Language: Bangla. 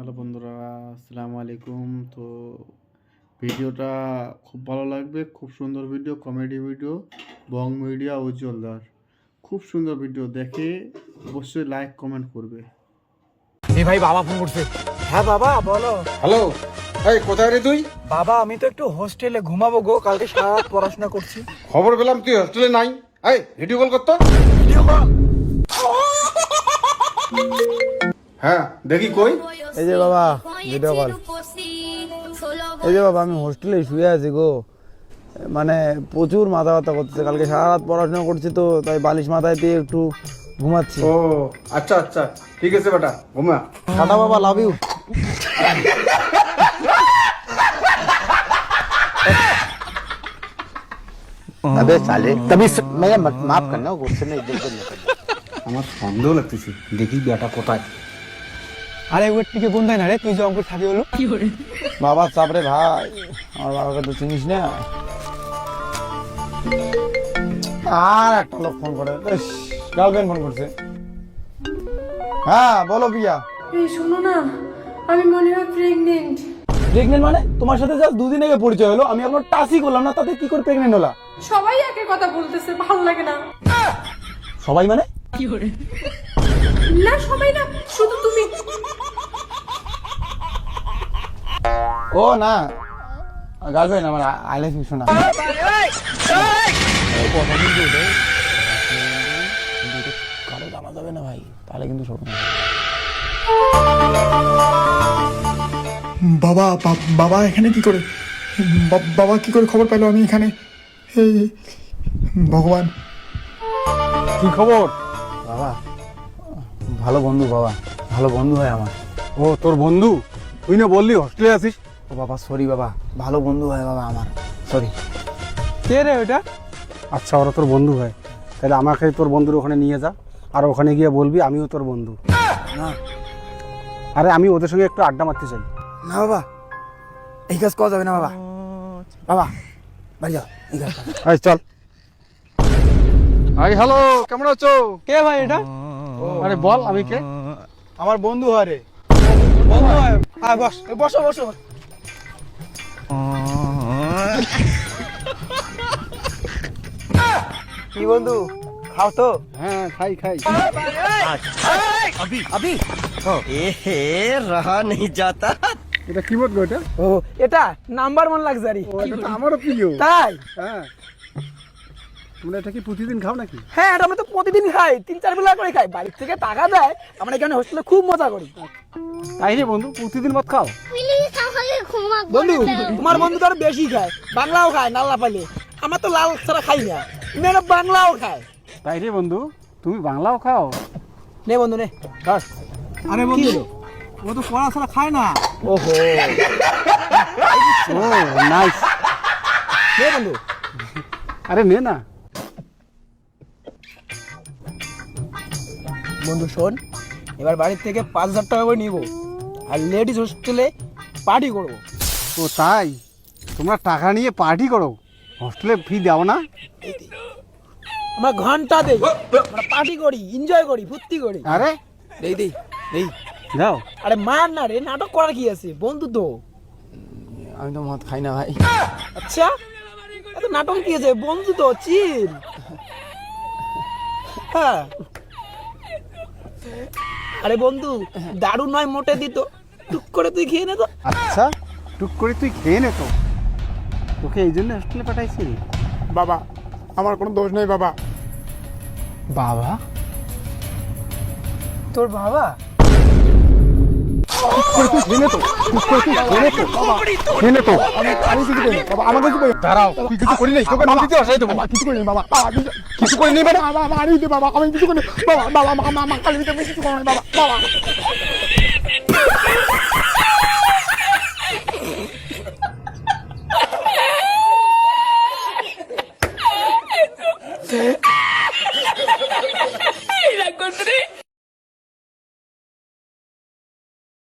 হ্যালো বন্ধুরা আসসালামু আলাইকুম। তো ভিডিওটা খুব ভালো লাগবে খুব সুন্দর video comedy video Bong Media উজ্জ্বলদার খুব সুন্দর ভিডিও দেখে অবশ্যই লাইক কমেন্ট করবে। এই ভাই বাবা ফোন করছে। হ্যাঁ বাবা বলো। হ্যালো। এই কোথায় রে তুই? বাবা আমি তো একটু হোস্টেলে ঘুমাবো গো কালকে সারা রাত পড়াশোনা করছি। খবর পেলাম তুই হোস্টেলে নাই। এই ভিডিও কল করতো ভিডিও কল হ্যাঁ দেখি কই এই যে বাবা ভিডিও কল এই যে বাবা আমি হোস্টেলে শুয়ে আছি গো মানে প্রচুর মাথা ব্যথা করতেছে কালকে সারা রাত পড়াশোনা করছি তো তাই বালিশ মাথায় দিয়ে একটু ঘুমাচ্ছি ও আচ্ছা আচ্ছা ঠিক আছে বেটা ঘুমা টাটা বাবা লাভ ইউ अबे साले तभी स... मैं मत माफ करना गुस्से में इधर उधर निकल আমার সন্দেহ লাগতেছে দেখি বেটা কোথায় আরে ওর টিকে কোন না রে? তুই যে অঙ্কুর থাকি হলো। বাবা চাপরে ভাই। আমার বাবাকে তো চিনিস না। আর একটা লোক ফোন করে। গার্লফ্রেন্ড ফোন করছে। হ্যাঁ বলো পিয়া এই শোনো না আমি মনে হয় প্রেগনেন্ট প্রেগনেন্ট মানে? তোমার সাথে জাস্ট দুদিন আগে পরিচয় হলো। আমি আপনার টাচই করলাম না তাতে কি করে প্রেগনেন্ট হলা? সবাই একের কথা বলতেছে ভালো লাগে না। সবাই মানে? না সবাই না শুধু তুমি। ও না। গার্লফ্রেন্ড আমার আই লাভ ইউ শোনা কারও জানা যাবে না ভাই তাহলে কিন্তু সব বাবা বাবা এখানে কি করে? বাবা কি করে খবর পেল আমি এখানে? হে ভগবান। কি খবর? বাবা ভালো বন্ধু বাবা ভালো বন্ধু হয় আমার। ও তোর বন্ধু? তুই না বললি হোস্টেলে আছিস? ও বাবা সরি বাবা ভালো বন্ধু হয় বাবা আমার সরি কে রে ওটা আচ্ছা ওরা তোর বন্ধু হয়। তাহলে আমাকে তোর বন্ধুর ওখানে নিয়ে যা আর ওখানে গিয়ে বলবি আমিও তোর বন্ধু। না। আরে আমি ওদের সঙ্গে একটু আড্ডা মারতে চাই। না বাবা এই কাজ করা যাবে না বাবা। বাবা বাড়ি যাও এই কাজ চল। হাই হ্যালো কেমন আছো? কে ভাই এটা? আরে বল আমি কে? আমার বন্ধু হয় রে। বন্ধু হয়। আয় বস এই বসো বসো। কি বন্ধু? খাও তো। হ্যাঁ খাই খাই। আবি আবি। এ হে রাহা নেই যাতা। এটা কি বলব এটা? ও এটা নাম্বার ওয়ান লাগজারি আমারও প্রিয়। তাই? হ্যাঁ। তোমরা এটা কি প্রতিদিন খাও নাকি? হ্যাঁ এটা আমরা তো প্রতিদিন খাই। তিন চার বেলা করে খাই। বাড়ির থেকে টাকা দেয় আমরা এখানে হোস্টেলে খুব মজা করি। তাই রে বন্ধু প্রতিদিন মত খাও। বন্ধু তোমার বন্ধু তো আরও বেশি খায়। বাংলাও খায় নাল্লা পালে। আমার তো লাল ছাড়া খাই না। মেয়েরা বাংলাও খায়। তাই রে বন্ধু তুমি বাংলাও খাও। নে বন্ধু নে। ধর। আরে বন্ধু ও তো পড়া ছাড়া খায় না। ওহো। ও নাইস নে বন্ধু। আরে নে না। বন্ধু শোন এবার বাড়ির থেকে পাঁচ হাজার টাকা করে নিবো আর লেডিস হোস্টেলে পার্টি করব। ও তাই? তোমরা টাকা নিয়ে পার্টি করো। হোস্টেলে ফি দাও না। আমরা ঘণ্টা দেই। আমরা পার্টি করি এনজয় করি ফুর্তি করি। আরে? দেই দেই দেই। যাও আরে মার না রে নাটক করার কি আছে? বন্ধু তো। আমি তো মদ খাই না ভাই। আচ্ছা? এত নাটক কি আছে? বন্ধু তো চিল। হ্যাঁ। আরে বন্ধু দারু নয় মোটে দিত। টুক করে তুই খেয়ে নে তো। আচ্ছা টুক করে তুই খেয়ে নে তো। তোকে এই জন্য হোস্টেলে পাঠাইছি। বাবা আমার কোনো দোষ নেই বাবা। বাবা? তোর বাবা? কিছু করি নি বাবা আমি কিছু করি বাবা বাবা মা মা কালি কিছু করি বাবা বাবা